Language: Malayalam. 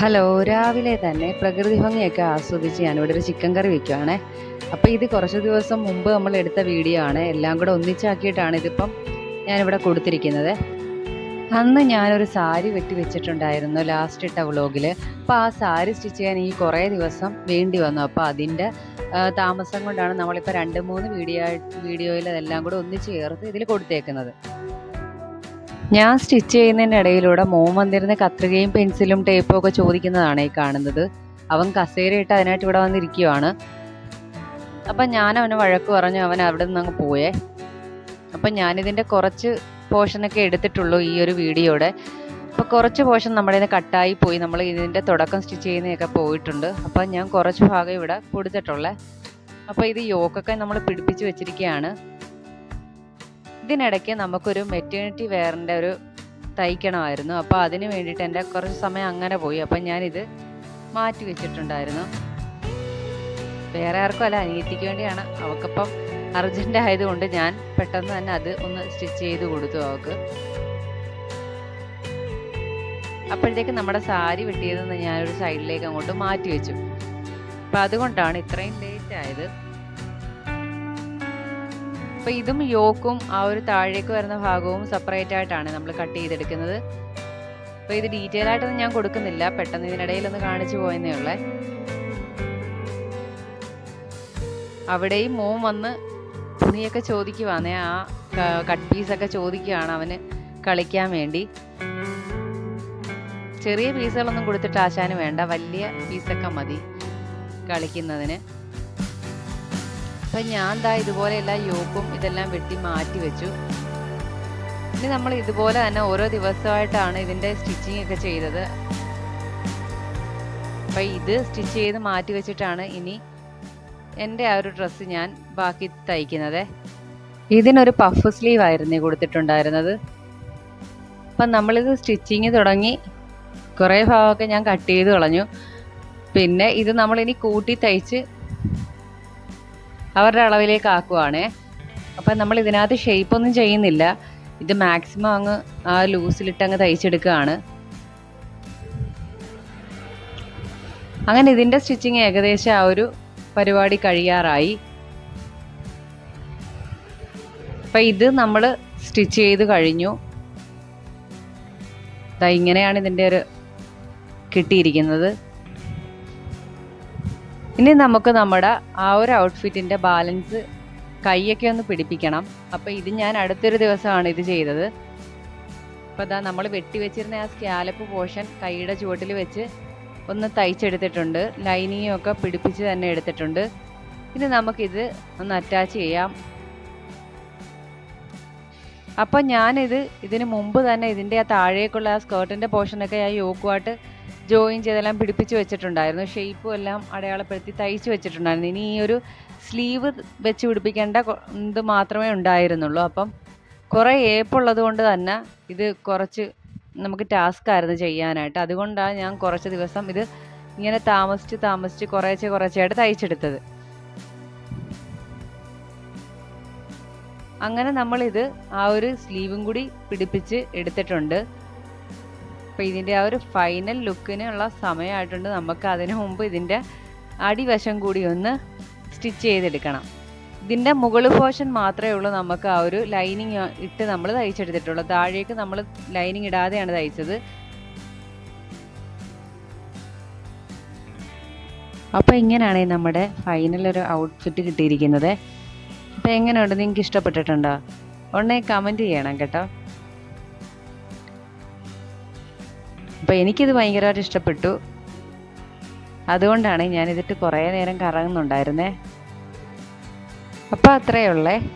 ഹലോ രാവിലെ തന്നെ പ്രകൃതി ഭംഗിയൊക്കെ ആസ്വദിച്ച് ഞാനിവിടെ ഒരു ചിക്കൻ കറി വെക്കുവാണേ. അപ്പോൾ ഇത് കുറച്ച് ദിവസം മുമ്പ് നമ്മൾ എടുത്ത വീഡിയോ ആണ്. എല്ലാം കൂടെ ഒന്നിച്ചാക്കിയിട്ടാണ് ഇതിപ്പം ഞാനിവിടെ കൊടുത്തിരിക്കുന്നത്. അന്ന് ഞാനൊരു സാരി വെട്ടി വെച്ചിട്ടുണ്ടായിരുന്നു ലാസ്റ്റ് ഇട്ട വ്ളോഗിൽ അപ്പോൾ ആ സാരി സ്റ്റിച്ച് ചെയ്യാൻ ഈ കുറേ ദിവസം വേണ്ടി വന്നു. അപ്പോൾ അതിന്റെ താമസം കൊണ്ടാണ് നമ്മളിപ്പോൾ രണ്ട് മൂന്ന് വീഡിയോ വീഡിയോയിൽ അതെല്ലാം കൂടെ ഒന്നിച്ച് ചേർത്ത് ഇതിൽ കൊടുത്തേക്കുന്നത്. ഞാൻ സ്റ്റിച്ച് ചെയ്യുന്നതിന്റെ ഇടയിലൂടെ മോൻ വന്നിരുന്ന കത്രികയും പെൻസിലും ടേപ്പും ഒക്കെ ചോദിക്കുന്നതാണ് ഈ കാണുന്നത്. അവൻ കസേരയിട്ട് അതിനായിട്ട് ഇവിടെ വന്നിരിക്കുവാണ്. അപ്പം ഞാൻ അവന് വഴക്ക് പറഞ്ഞു അവൻ അവിടെ നിന്ന് അങ്ങ് പോയേ. അപ്പം ഞാനിതിന്റെ കുറച്ച് പോർഷനൊക്കെ എടുത്തിട്ടുള്ളൂ ഈ ഒരു വീഡിയോയുടെ. അപ്പോൾ കുറച്ച് പോർഷൻ നമ്മുടെ നിന്ന് കട്ടായി പോയി. നമ്മൾ ഇതിന്റെ തുടക്കം സ്റ്റിച്ച് ചെയ്യുന്നതൊക്കെ പോയിട്ടുണ്ട്. അപ്പം ഞാൻ കുറച്ച് ഭാഗം ഇവിടെ കൊടുത്തിട്ടുള്ളത് അപ്പോൾ ഇത് യോക്കൊക്കെ നമ്മൾ പിടിപ്പിച്ച് വെച്ചിരിക്കുകയാണ്. ഇതിനിടയ്ക്ക് നമുക്കൊരു മെറ്റേണിറ്റി വെയറിന്റെ ഒരു തയ്ക്കണമായിരുന്നു. അപ്പോൾ അതിന് വേണ്ടിയിട്ട് എന്റെ കുറച്ച് സമയം അങ്ങനെ പോയി. അപ്പം ഞാനിത് മാറ്റി വെച്ചിട്ടുണ്ടായിരുന്നു. വേറെ ആർക്കും അല്ല അനിയത്തിക്ക് വേണ്ടിയാണ്. അവൾക്കപ്പം അർജന്റ് ആയതുകൊണ്ട് ഞാൻ പെട്ടെന്ന് തന്നെ അത് ഒന്ന് സ്റ്റിച്ച് ചെയ്ത് കൊടുത്തു അവൾക്ക്. അപ്പോഴത്തേക്ക് നമ്മുടെ സാരി വെട്ടിയതെന്ന് ഞാനൊരു സൈഡിലേക്ക് അങ്ങോട്ട് മാറ്റി വെച്ചു. അപ്പം അതുകൊണ്ടാണ് ഇത്രയും ലേറ്റ് ആയത്. അപ്പോൾ ഇതും യോക്കും ആ ഒരു താഴേക്ക് വരുന്ന ഭാഗവും സെപ്പറേറ്റ് ആയിട്ടാണ് നമ്മൾ കട്ട് ചെയ്തെടുക്കുന്നത്. അപ്പോൾ ഇത് ഡീറ്റെയിൽ ആയിട്ടൊന്നും ഞാൻ കൊടുക്കുന്നില്ല. പെട്ടെന്ന് ഇതിനിടയിൽ ഒന്ന് കാണിച്ചു പോയെന്നേ ഉള്ളേ. അവിടെയും മോൻ വന്ന് തുണിയൊക്കെ ചോദിക്കുവാന്നേ. ആ കട്ട് പീസൊക്കെ ചോദിക്കുകയാണ് അവന് കളിക്കാൻ വേണ്ടി. ചെറിയ പീസുകളൊന്നും കൊടുത്തിട്ട് ആശാന് വേണ്ട. വലിയ പീസൊക്കെ മതി കളിക്കുന്നതിന്. അപ്പം ഞാൻ ദാ ഇതുപോലെയുള്ള യോക്കും ഇതെല്ലാം വെട്ടി മാറ്റി വെച്ചു. ഇനി നമ്മൾ ഇതുപോലെ തന്നെ ഓരോ ദിവസമായിട്ടാണ് ഇതിന്റെ സ്റ്റിച്ചിങ് ഒക്കെ ചെയ്തത്. അപ്പം ഇത് സ്റ്റിച്ച് ചെയ്ത് മാറ്റി വെച്ചിട്ടാണ് ഇനി എന്റെ ആ ഒരു ഡ്രസ്സ് ഞാൻ ബാക്കി തയ്ക്കുന്നത്. ഇതിനൊരു പഫ് സ്ലീവ് ആയിരുന്നു കൊടുത്തിട്ടുണ്ടായിരുന്നത്. അപ്പം നമ്മളിത് സ്റ്റിച്ചിങ് തുടങ്ങി കുറേ ഭാഗമൊക്കെ ഞാൻ കട്ട് ചെയ്ത് കളഞ്ഞു. പിന്നെ ഇത് നമ്മളിനി കൂട്ടി തയ്ച്ച് അവരുടെ അളവിലേക്ക് ആക്കുവാണേ. അപ്പം നമ്മൾ ഇതിനകത്ത് ഷേപ്പ് ഒന്നും ചെയ്യുന്നില്ല. ഇത് മാക്സിമം അങ്ങ് ആ ലൂസിലിട്ട് അങ്ങ് തയ്ച്ചെടുക്കുകയാണ്. അങ്ങനെ ഇതിന്റെ സ്റ്റിച്ചിങ് ഏകദേശം ആ ഒരു പരിപാടി കഴിയാറായി. അപ്പം ഇത് നമ്മൾ സ്റ്റിച്ച് ചെയ്ത് കഴിഞ്ഞു. ഇങ്ങനെയാണ് ഇതിന്റെ ഒരു കിട്ടിയിരിക്കുന്നത്. ഇനി നമുക്ക് നമ്മുടെ ആ ഒരു ഔട്ട്ഫിറ്റിന്റെ ബാലൻസ് കൈയൊക്കെ ഒന്ന് പിടിപ്പിക്കണം. അപ്പോൾ ഇത് ഞാൻ അടുത്തൊരു ദിവസമാണ് ഇത് ചെയ്തത്. അപ്പോൾ അതാ നമ്മൾ വെട്ടി വെച്ചിരുന്ന ആ സ്കാലപ്പ് പോർഷൻ കൈയുടെ ചുവട്ടിൽ വെച്ച് ഒന്ന് തയ്ച്ചെടുത്തിട്ടുണ്ട്. ലൈനിങ്ങും ഒക്കെ പിടിപ്പിച്ച് തന്നെ എടുത്തിട്ടുണ്ട്. ഇനി നമുക്കിത് ഒന്ന് അറ്റാച്ച് ചെയ്യാം. അപ്പോൾ ഞാനിത് ഇതിന് മുമ്പ് തന്നെ ഇതിന്റെ ആ താഴേക്കുള്ള ആ സ്കേർട്ടിന്റെ പോർഷനൊക്കെ ആ യോക്കുമായിട്ട് ജോയിൻ ചെയ്തെല്ലാം പിടിപ്പിച്ച് വെച്ചിട്ടുണ്ടായിരുന്നു. ഷേപ്പും എല്ലാം അടയാളപ്പെടുത്തി തയ്ച്ച് വെച്ചിട്ടുണ്ടായിരുന്നു. ഇനി ഈ ഒരു സ്ലീവ് വെച്ച് പിടിപ്പിക്കേണ്ട ഇത് മാത്രമേ ഉണ്ടായിരുന്നുള്ളൂ. അപ്പം കുറേ ഏപ്പുള്ളത് കൊണ്ട് തന്നെ ഇത് കുറച്ച് നമുക്ക് ടാസ്ക് ആയിരുന്നു ചെയ്യാനായിട്ട്. അതുകൊണ്ടാണ് ഞാൻ കുറച്ച് ദിവസം ഇത് ഇങ്ങനെ താമസിച്ച് താമസിച്ച് കുറേശ്ശെ കുറേശ്ശെയായിട്ട് തയ്ച്ചെടുത്തത്. അങ്ങനെ നമ്മളിത് ആ ഒരു സ്ലീവും കൂടി പിടിപ്പിച്ച് എടുത്തിട്ടുണ്ട്. അപ്പോൾ ഇതിന്റെ ആ ഒരു ഫൈനൽ ലുക്കിനുള്ള സമയമായിട്ടുണ്ട് നമുക്ക് അതിനു മുമ്പ് ഇതിന്റെ അടിവശം കൂടി ഒന്ന് സ്റ്റിച്ച് ചെയ്തെടുക്കണം. ഇതിന്റെ മുകൾ പോർഷൻ മാത്രമേ ഉള്ളൂ നമുക്ക് ആ ഒരു ലൈനിങ് ഇട്ട് നമ്മൾ തയ്ച്ചെടുത്തിട്ടുള്ളൂ. താഴേക്ക് നമ്മൾ ലൈനിങ് ഇടാതെയാണ് തയ്ച്ചത്. അപ്പോൾ ഇങ്ങനെയാണ് നമ്മുടെ ഫൈനൽ ഒരു ഔട്ട്ഫിറ്റ് കിട്ടിയിരിക്കുന്നത്. അപ്പോൾ എങ്ങനെയുണ്ട്? നിങ്ങൾക്ക് ഇഷ്ടപ്പെട്ടിട്ടുണ്ടോ? ഉടനെ കമന്റ് ചെയ്യണം കേട്ടോ. അപ്പോൾ എനിക്കിത് ഭയങ്കരമായിട്ട് ഇഷ്ടപ്പെട്ടു. അതുകൊണ്ടാണ് ഞാനിതിട്ട് കുറേ നേരം കറങ്ങുന്നുണ്ടായിരുന്നേ. അപ്പോൾ അത്രയേ ഉള്ളേ.